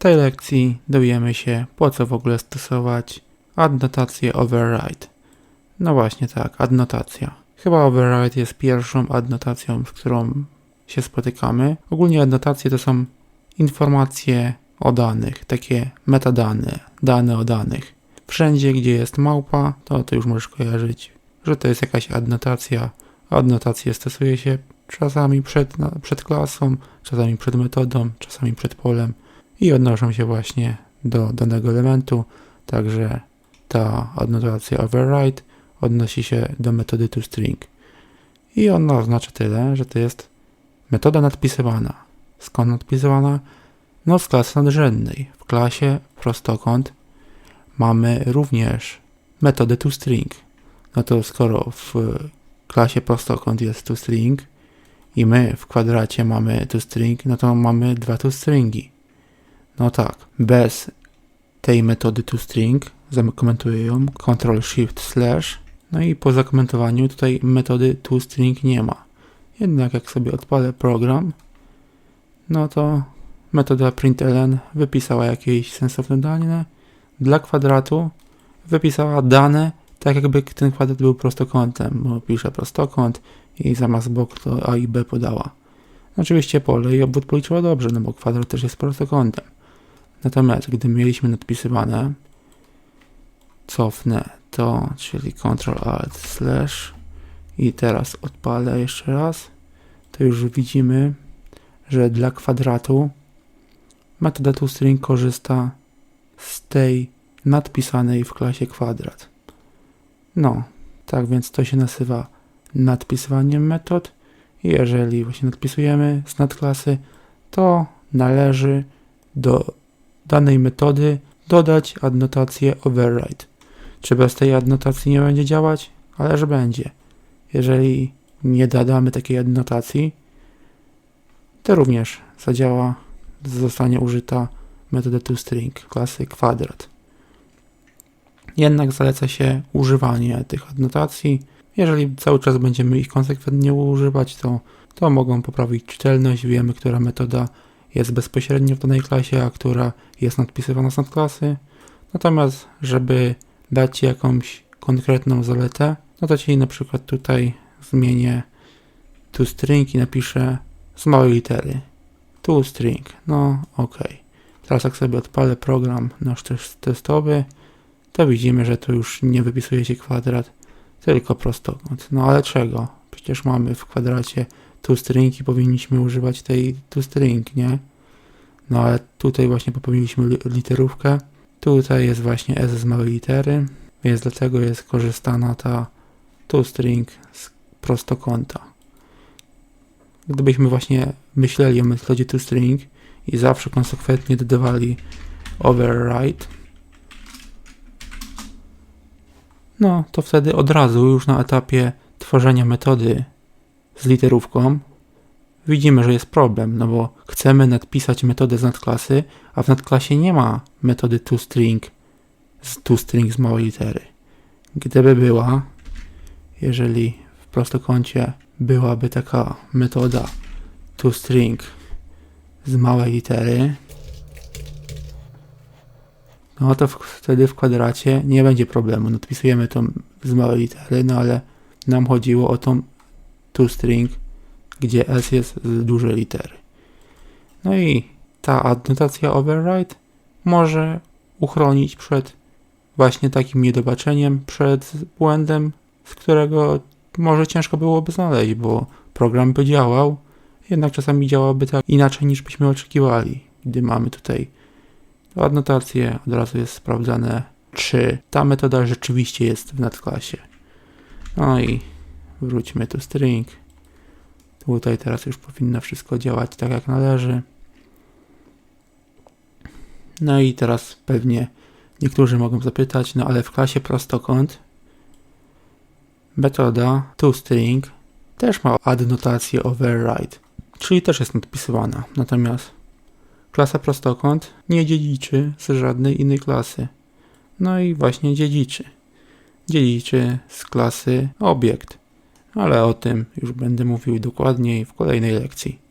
tej lekcji dowiemy się, po co w ogóle stosować adnotację override. No właśnie tak, adnotacja. Chyba override jest pierwszą adnotacją, z którą się spotykamy. Ogólnie adnotacje to są informacje o danych, takie metadane, dane o danych. Wszędzie, gdzie jest małpa, to to już możesz kojarzyć, że to jest jakaś adnotacja. Adnotację stosuje się czasami przed, przed klasą, czasami przed metodą, czasami przed polem i odnoszą się właśnie do danego elementu, także ta adnotacja override odnosi się do metody toString. I ona oznacza tyle, że to jest metoda nadpisywana. Skąd nadpisywana? No z klasy nadrzędnej. W klasie prostokąt mamy również metodę toString. No to skoro w klasie prostokąt jest toString i my w kwadracie mamy toString, no to mamy dwa toStringi. No tak, bez tej metody toString, zakomentuję ją, Ctrl Shift Slash, no i po zakomentowaniu tutaj metody toString nie ma. Jednak jak sobie odpalę program, no to metoda println wypisała jakieś sensowne dane. Dla kwadratu wypisała dane, tak jakby ten kwadrat był prostokątem, bo pisze prostokąt i zamiast bok to A i B podała. Oczywiście pole i obwód policzyła dobrze, no bo kwadrat też jest prostokątem. Natomiast gdy mieliśmy nadpisywane, cofnę to, czyli Ctrl Alt slash i teraz odpalę jeszcze raz, to już widzimy, że dla kwadratu metoda toString korzysta z tej nadpisanej w klasie kwadrat. No, tak więc to się nazywa nadpisywaniem metod jeżeli właśnie nadpisujemy z nadklasy, to należy do danej metody dodać adnotację override. Czy bez tej adnotacji nie będzie działać? Ależ będzie. Jeżeli nie dodamy takiej adnotacji, to również zadziała, zostanie użyta metoda toString klasy kwadrat. Jednak zaleca się używanie tych adnotacji. Jeżeli cały czas będziemy ich konsekwentnie używać, to, to mogą poprawić czytelność. Wiemy, która metoda jest bezpośrednio w danej klasie, a która jest nadpisywana z nadklasy. Natomiast, żeby dać Ci jakąś konkretną zaletę, no to Ci na przykład tutaj zmienię tu string i napiszę z małej litery. Tu string, no ok. Teraz jak sobie odpalę program nasz testowy, to widzimy, że tu już nie wypisuje się kwadrat, tylko prostokąt. No ale czego? Przecież mamy w kwadracie toString i powinniśmy używać tej toString, nie? No ale tutaj właśnie popełniliśmy literówkę. Tutaj jest właśnie S z małej litery, więc dlatego jest korzystana ta toString z prostokąta. Gdybyśmy właśnie myśleli o metodzie toString i zawsze konsekwentnie dodawali override, no to wtedy od razu już na etapie tworzenia metody z literówką widzimy, że jest problem, no bo chcemy nadpisać metodę z nadklasy, a w nadklasie nie ma metody toString z toString z małej litery. Gdyby była, jeżeli w prostokącie byłaby taka metoda toString z małej litery, no to wtedy w kwadracie nie będzie problemu. Nadpisujemy to z małej litery, no ale nam chodziło o tą toString gdzie S jest z dużej litery. No i ta adnotacja override może uchronić przed właśnie takim niedobaczeniem, przed błędem, z którego może ciężko byłoby znaleźć, bo program by działał, jednak czasami działałby tak inaczej niż byśmy oczekiwali. Gdy mamy tutaj adnotację, od razu jest sprawdzane, czy ta metoda rzeczywiście jest w nadklasie. No i wróćmy tu string. Tutaj teraz już powinno wszystko działać tak jak należy. No i teraz pewnie niektórzy mogą zapytać, no ale w klasie prostokąt metoda toString też ma adnotację override, czyli też jest nadpisywana. Natomiast klasa prostokąt nie dziedziczy z żadnej innej klasy. No i właśnie dziedziczy. Dziedziczy z klasy obiekt ale o tym już będę mówił dokładniej w kolejnej lekcji.